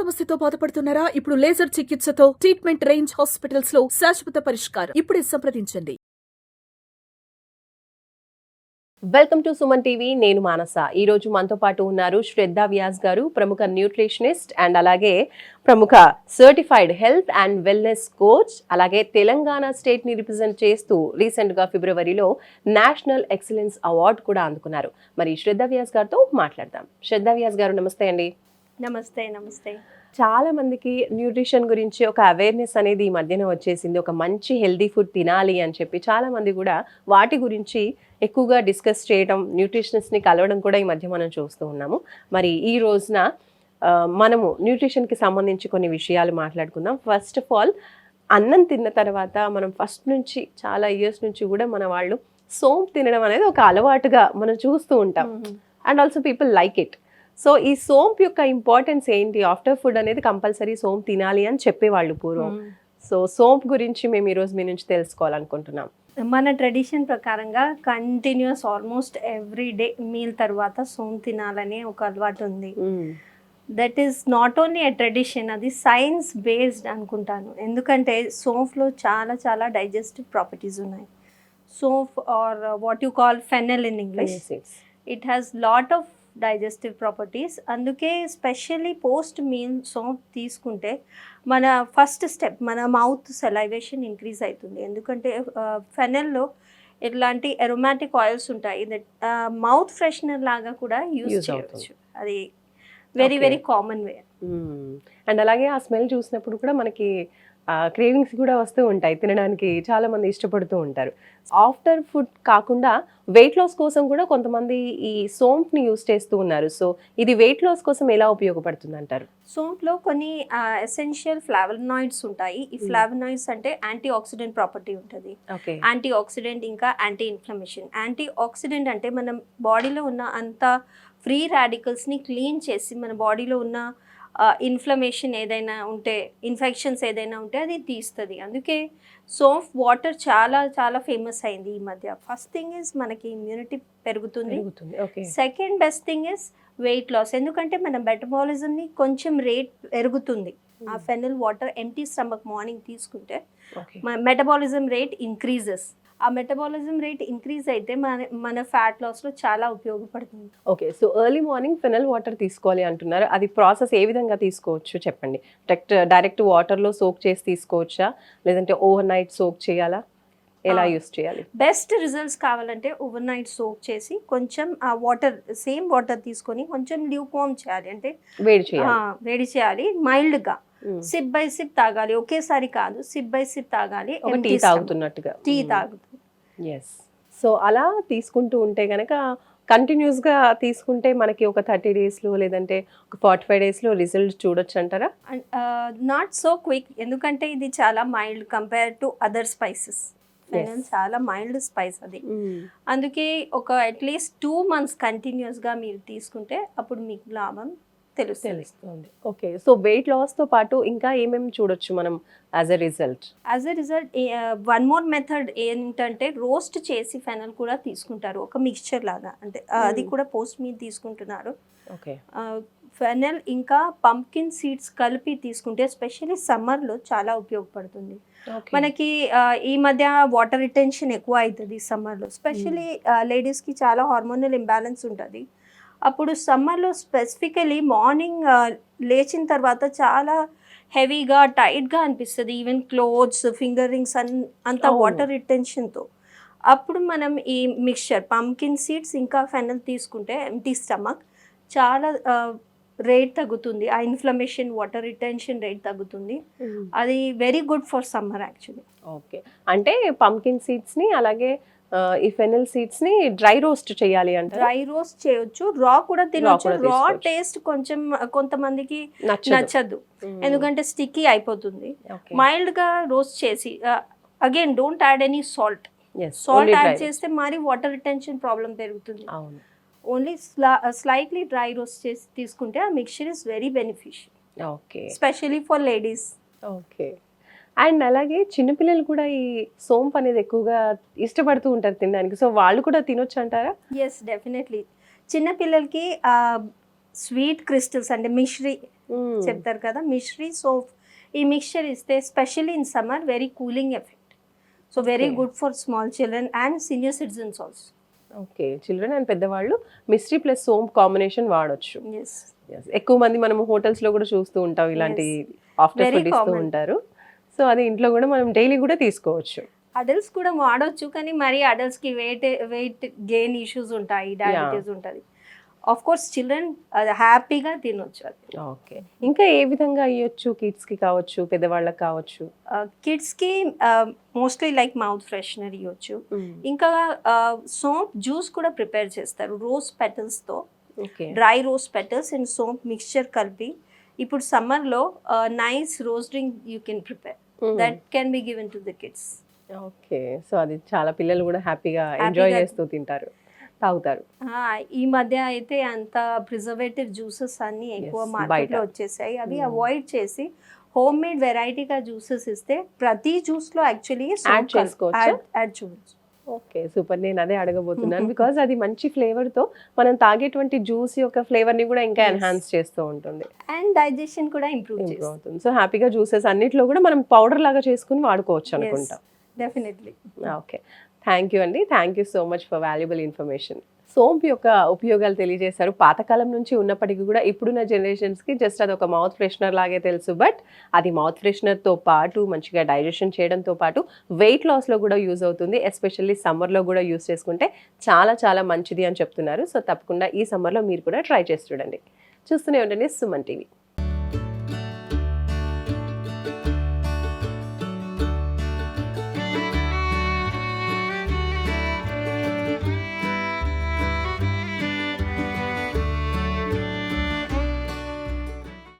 సమస్యతో బాధపడుతున్నారా? ఇప్పుడు లేజర్ చికిత్సతో ట్రీట్మెంట్ రేంజ్ హాస్పిటల్స్లో శాశ్వత పరిష్కారం ఇప్పుడే సంప్రదించండి. వెల్కమ్ టు సుమన్ టీవీ నేను మానస. ఈ రోజు మనతో పాటు ఉన్నారు శ్రద్ధ వ్యాస్ గారు ప్రముఖ న్యూట్రిషనిస్ట్ అండ్ అలాగే ప్రముఖ certified health and wellness coach అలాగే తెలంగాణ స్టేట్ని రిప్రజెంట్ చేస్తూ రీసెంట్గా ఫిబ్రవరిలో నేషనల్ ఎక్సలెన్స్ అవార్డు కూడా అందుకున్నారు. మరి శ్రద్ధ వ్యాస్ గారితో మాట్లాడదాం. శ్రద్ధ వ్యాస్ గారు నమస్తే అండి. నమస్తే నమస్తే. చాలా మందికి న్యూట్రిషన్ గురించి ఒక అవేర్నెస్ అనేది ఈ మధ్యన వచ్చేసింది. ఒక మంచి హెల్దీ ఫుడ్ తినాలి అని చెప్పి చాలా మంది కూడా వాటి గురించి ఎక్కువగా డిస్కస్ చేయడం న్యూట్రిషనిస్ట్ని కలవడం కూడా ఈ మధ్య మనం చూస్తూ ఉన్నాము. మరి ఈ రోజున మనము న్యూట్రిషన్కి సంబంధించి కొన్ని విషయాలు మాట్లాడుకుందాం. ఫస్ట్ ఆఫ్ ఆల్ అన్నం తిన్న తర్వాత మనం ఫస్ట్ నుంచి చాలా ఇయర్స్ నుంచి కూడా మన వాళ్ళు సోంపు తినడం అనేది ఒక అలవాటుగా మనం చూస్తూ ఉంటాం. And also people like it so ఈ సోంపు యొక్క ఇంపార్టెన్స్ ఏంటి? ఆఫ్టర్ ఫుడ్ అనేది కంపల్సరీ సోంపు తినాలి అని చెప్పేవాళ్ళు పూర్వం. సో సోంపు గురించి మేము ఈరోజు మీ నుంచి తెలుసుకోవాలనుకుంటున్నాం. మన ట్రెడిషన్ ప్రకారంగా continues almost every day meal తర్వాత సోమ్ తినాలనే ఒక అలవాటు ఉంది. That is not only a tradition అది సైన్స్ బేస్డ్ అనుకుంటాను. ఎందుకంటే సోంఫ్లో చాలా చాలా డైజెస్టివ్ ప్రాపర్టీస్ ఉన్నాయి. Saunf are what you call fennel in English it has lot of digestive properties. అందుకే స్పెషల్లీ పోస్ట్ మీల్ సోంప్ తీసుకుంటే మన ఫస్ట్ స్టెప్ మన మౌత్ సెలైవేషన్ ఇంక్రీజ్ అవుతుంది ఎందుకంటే ఫెనల్లో ఇట్లాంటి ఎరోమాటిక్ ఆయిల్స్ ఉంటాయి. మౌత్ ఫ్రెషనర్ లాగా కూడా యూజ్ చేయవచ్చు అది very. Very common way and అలాగే ఆ స్మెల్ చూసినప్పుడు కూడా మనకి క్రేవింగ్స్ కూడా వస్తూ ఉంటాయి తినడానికి చాలా మంది ఇష్టపడుతూ ఉంటారు. ఆఫ్టర్ ఫుడ్ కాకుండా వెయిట్ లాస్ కోసం కూడా కొంతమంది ఈ సోంప్ని యూస్ చేస్తూ ఉన్నారు. సో ఇది వెయిట్ లాస్ కోసం ఎలా ఉపయోగపడుతుంది అంటారు సోంప్లో కొన్ని ఎసెన్షియల్ ఫ్లావనాయిడ్స్ ఉంటాయి. ఈ. ఫ్లావనాయిడ్స్ అంటే యాంటీ ఆక్సిడెంట్ ప్రాపర్టీ ఉంటుంది. ఓకే. యాంటీ ఆక్సిడెంట్ ఇంకా యాంటీ ఇన్ఫ్లమేషన్ యాంటీ ఆక్సిడెంట్ అంటే మన బాడీలో ఉన్న అంత ఫ్రీ రాడికల్స్ని క్లీన్ చేసి మన బాడీలో ఉన్న ఇన్ఫ్లమేషన్ ఏదైనా ఉంటే ఇన్ఫెక్షన్స్ ఏదైనా ఉంటే అది తీస్తుంది. అందుకే సోఫ్ వాటర్ చాలా చాలా ఫేమస్ అయింది ఈ మధ్య. ఫస్ట్ థింగ్ ఇస్ మనకి ఇమ్యూనిటీ పెరుగుతుంది. Second best thing is weight loss ఎందుకంటే మన మెటబాలిజంని కొంచెం రేట్ పెరుగుతుంది. ఆ fennel water empty stomach morning తీసుకుంటే మెటబాలిజం రేట్ ఇంక్రీజెస్ ఆ మెటబాలిజం రేట్ ఇంక్రీజ్ అయితే మన మన ఫ్యాట్ లాస్లో చాలా ఉపయోగపడుతుంది. Okay so early morning fennel water తీసుకోవాలి అంటున్నారు. అది ప్రాసెస్ ఏ విధంగా తీసుకోవచ్చు చెప్పండి? డైరెక్ట్ డైరెక్ట్ వాటర్లో సోక్ చేసి తీసుకోవచ్చా? లేదంటే ఓవర్ నైట్ సోక్ చేయాలా? ఎలా. యూస్ చేయాలి? బెస్ట్ రిజల్ట్స్ కావాలంటే ఓవర్ నైట్ సోక్ చేసి కొంచెం ఆ వాటర్ సేమ్ వాటర్ తీసుకొని కొంచెం ల్యూకోమ్ చేయాలి. అంటే వేడి చేయాలి. వేడి చేయాలి. మైల్డ్గా. సిప్ బై సిప్ తాగాలి. ఒకేసారి కాదు సిప్ బై సిప్ తాగాలి. టీ. తాగుతున్నట్టుగా. టీ తాగుతూ ఎస్ సో అలా తీసుకుంటూ ఉంటే గనక కంటిన్యూస్గా తీసుకుంటే మనకి ఒక థర్టీ డేస్లో లేదంటే ఒక ఫార్టీ ఫైవ్ డేస్లో రిజల్ట్ చూడొచ్చు అంటారా నాట్ సో క్విక్ ఎందుకంటే ఇది చాలా mild compare to other spices. చాలా మైల్డ్ స్పైస్ అది. అందుకే ఒక అట్లీస్ట్ టూ మంత్స్ కంటిన్యూస్గా మీరు తీసుకుంటే అప్పుడు మీకు లాభం తెలుస్తుంది. తెలుస్తుంది. ఓకే సో వెయిట్ లాస్తో పాటు ఇంకా ఏమేమి చూడొచ్చు మనం as a result as a result one more method ఏంటంటే రోస్ట్ చేసి ఫెనల్ కూడా తీసుకుంటారు. ఒక మిక్స్చర్ లాగా. అంటే అది Hmm. కూడా పోస్ట్ మీద తీసుకుంటున్నారు. ఓకే ఫెనల్ ఇంకా పంప్కిన్ సీడ్స్ కలిపి తీసుకుంటే ఎస్పెషల్లీ సమ్మర్లో చాలా ఉపయోగపడుతుంది. మనకి ఈ మధ్య వాటర్ రిటెన్షన్ ఎక్కువ అవుతుంది సమ్మర్లో స్పెషల్లీ లేడీస్కి చాలా హార్మోనల్ ఇంబ్యాలెన్స్ ఉంటుంది. అప్పుడు సమ్మర్లో స్పెసిఫికలీ మార్నింగ్ లేచిన తర్వాత చాలా హెవీగా టైట్గా అనిపిస్తుంది. ఈవెన్ క్లోత్స్ ఫింగర్ రింగ్స్ అన్ అంత. వాటర్ రిటెన్షన్తో. అప్పుడు మనం ఈ మిక్స్చర్ పంకిన్ సీడ్స్ ఇంకా ఫెనల్ తీసుకుంటే ఎంటీ స్టమక్ చాలా రేట్ తగ్గుతుంది. ఆ ఇన్ఫ్లమేషన్ వాటర్ రిటెన్షన్ రేట్ తగ్గుతుంది. అది very good for summer actually. Okay. అంటే పంకిన్ సీడ్స్ని అలాగే ఈ ఫెనల్ సీడ్స్ని డ్రై రోస్ట్ చేయాలి అంటారా? డ్రై రోస్ట్ చేయొచ్చు. రా కూడా తినొచ్చు. రా. టేస్ట్ కొంచెం కొంతమందికి నచ్చదు. ఎందుకంటే స్టిక్కీ అయిపోతుంది. మైల్డ్గా రోస్ట్ చేసి again don't add any salt. Salt add చేస్తే మరి వాటర్ రిటెన్షన్ ప్రాబ్లం పెరుగుతుంది. ఓన్లీ స్లైట్లీ డ్రై రోస్ట్ చేసి తీసుకుంటే ఆ mixture is very beneficial. Okay. Specially for ladies. Okay. And అలాగే చిన్నపిల్లలు కూడా ఈ సోంపు అనేది ఎక్కువగా ఇష్టపడుతూ ఉంటారు తినడానికి. సో వాళ్ళు కూడా తినొచ్చు అంటారా? ఎస్ డెఫినెట్లీ చిన్నపిల్లలకి స్వీట్ క్రిస్టల్స్ అంటే మిశ్రీ. చెప్తారు కదా మిశ్రీ సోప్. ఈ మిక్చర్ ఇస్తే specially in summer very cooling effect so very. Good for small children and senior citizens also okay children and పెద్దవాళ్ళు మిస్ట్రీ ప్లస్ సోంప్ కాంబినేషన్ వాడొచ్చు. ఎక్కువ మంది మనం హోటల్స్లో కూడా చూస్తూ ఉంటాం ఇలాంటి ఆఫ్టర్ ఫుడ్ ఇస్తూ. ఉంటారు. సో అది ఇంట్లో కూడా మనం డైలీ కూడా తీసుకోవచ్చు. అడల్ట్స్ కూడా వాడొచ్చు కానీ మరి అడల్ట్స్కి వెయిట్ వెయిట్ గెయిన్ ఇష్యూస్ ఉంటాయి డయాబెటీస్ ఉంటుంది. ఆఫ్ కోర్స్ చిల్డ్రన్ అది హ్యాపీగా తినొచ్చు అది. ఓకే. ఇంకా ఏ విధంగా ఇవ్వచ్చు కిడ్స్కి కావచ్చు పెద్దవాళ్ళకి కావచ్చు? కిడ్స్కి మోస్ట్లీ లైక్ మౌత్ ఫ్రెషనర్ ఇవ్వచ్చు ఇంకా సోంప్ జ్యూస్ కూడా ప్రిపేర్ చేస్తారు rose పెటల్స్తో. Okay. Dry rose petals and సోంప్ mixture కలిపి ఇప్పుడు సమ్మర్లో nice rose drink you can prepare that can be given to the kids okay so అది చాలా పిల్లలు కూడా హ్యాపీగా ఎంజాయ్ చేస్తూ తింటారు తాగుతారు ఈ మధ్య అయితే అంత ప్రిజర్వేటివ్ జ్యూసెస్ అన్ని ఎక్కువ మార్కెట్లో బయట. వచ్చేసాయి అవి. అవాయిడ్ చేసి హోమ్ మేడ్ వెరైటీగా జ్యూసెస్ ఇస్తే ప్రతి జ్యూస్లో యాక్చువల్లీ Add చేసుకోవచ్చా? యాడ్ చూడొచ్చు ఓకే సూపర్. నేను అదే అడగబోతున్నాను. బికాజ్ అది మంచి ఫ్లేవర్తో మనం తాగేటువంటి జ్యూస్ యొక్క ఫ్లేవర్ని కూడా ఇంకా. ఎన్హాన్స్ చేస్తూ ఉంటుంది. అండ్ డైజెషన్ కూడా ఇంప్రూవ్ అవుతుంది. సో హ్యాపీగా జ్యూసెస్ అన్నిట్లో కూడా మనం పౌడర్ లాగా చేసుకుని వాడుకోవచ్చు అనుకుంటా. డెఫినెట్లీ ఓకే థ్యాంక్ యూ అండి thank you so much for valuable information సోంపు యొక్క ఉపయోగాలు తెలియజేశారు. పాతకాలం నుంచి ఉన్నప్పటికీ కూడా ఇప్పుడున్న జనరేషన్స్కి జస్ట్ అది ఒక మౌత్ ఫ్రెషనర్ లాగే తెలుసు. బట్ అది మౌత్ ఫ్రెషనర్తో పాటు మంచిగా డైజెషన్ చేయడంతో పాటు వెయిట్ లాస్లో కూడా యూజ్ అవుతుంది. ఎస్పెషల్లీ సమ్మర్లో కూడా యూజ్ చేసుకుంటే చాలా చాలా మంచిది అని చెప్తున్నారు. సో తప్పకుండా ఈ సమ్మర్లో మీరు కూడా ట్రై చేసి చూడండి. చూస్తూనే ఉండండి సుమన్ టీవీ.